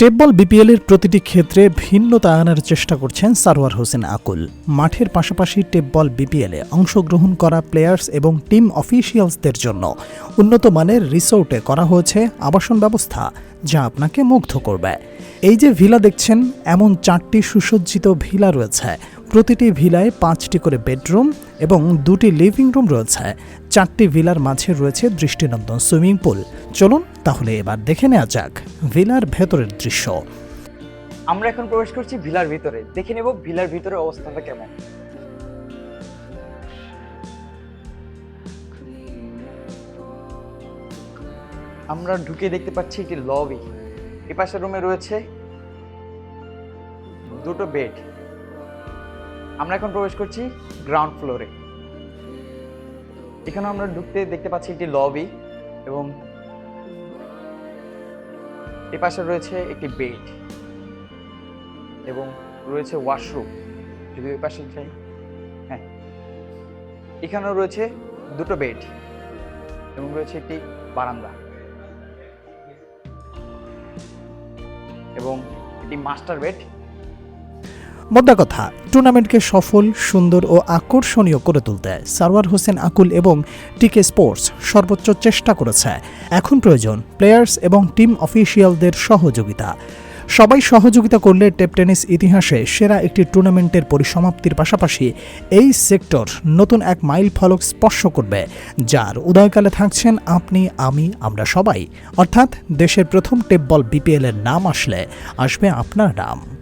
টেপবল BPL এর প্রতিটি ক্ষেত্রে ভিন্নতা আনার চেষ্টা করছেন সারোয়ার হোসেন আকুল। মাঠের পাশাপাশি টেপবল বিপিএলে অংশগ্রহণ করা প্লেয়ার্স এবং টিম অফিসিয়ালসদের জন্য উন্নত মানের রিসোর্টে করা হয়েছে আবাসন ব্যবস্থা, যা আপনাকে মুগ্ধ করবে। এই যে ভিলা দেখছেন, এমন চারটি সুসজ্জিত ভিলা রয়েছে। প্রতিটি ভিলায় পাঁচটি করে বেডরুম এবং দুটি লিভিং রুম রয়েছে। চারটি ভিলার মাঝে রয়েছে দৃষ্টিনন্দন সুইমিং পুল চলুন তাহলে এবার দেখে নেওয়া যাক ভিলার ভেতরের দৃশ্য। আমরা এখন প্রবেশ করছি ভিলার ভিতরে। দেখে নেব ভিলার ভিতরে অবস্থাটা কেমন। আমরা ঢুকে দেখতে পাচ্ছি একটি লবি। এ পাশের রুমে রয়েছে দুটো বেড। আমরা এখন প্রবেশ করছি গ্রাউন্ড ফ্লোরে। এখানে আমরা ঢুকতে দেখতে পাচ্ছি একটি লবি এবং এ পাশে রয়েছে একটি বেড এবং রয়েছে ওয়াশরুম। যদি ওই পাশে যাই হ্যাঁ। এখানেও রয়েছে দুটো বেড এবং রয়েছে একটি বারান্দা এবং একটি মাস্টার বেড মোদ্দা কথা, টুর্নামেন্টকে সফল, সুন্দর ও আকর্ষণীয় করে তুলতে সারওয়ার হোসেন আকুল এবং টিকে স্পোর্টস সর্বোচ্চ চেষ্টা করেছে। এখন প্রয়োজন প্লেয়ার্স এবং টিম অফিসিয়ালদের সহযোগিতা। সবাই সহযোগিতা করলে টেপ টেনিস ইতিহাসে সেরা একটি টুর্নামেন্টের পরিসমাপ্তির পাশাপাশি এই সেক্টর নতুন এক মাইল ফলক স্পর্শ করবে, যার উদয়কালে থাকছেন আপনি, আমি, আমরা সবাই। অর্থাৎ দেশের প্রথম টেপ বল বিপিএল এর নাম আসলে আসবে আপনার নাম।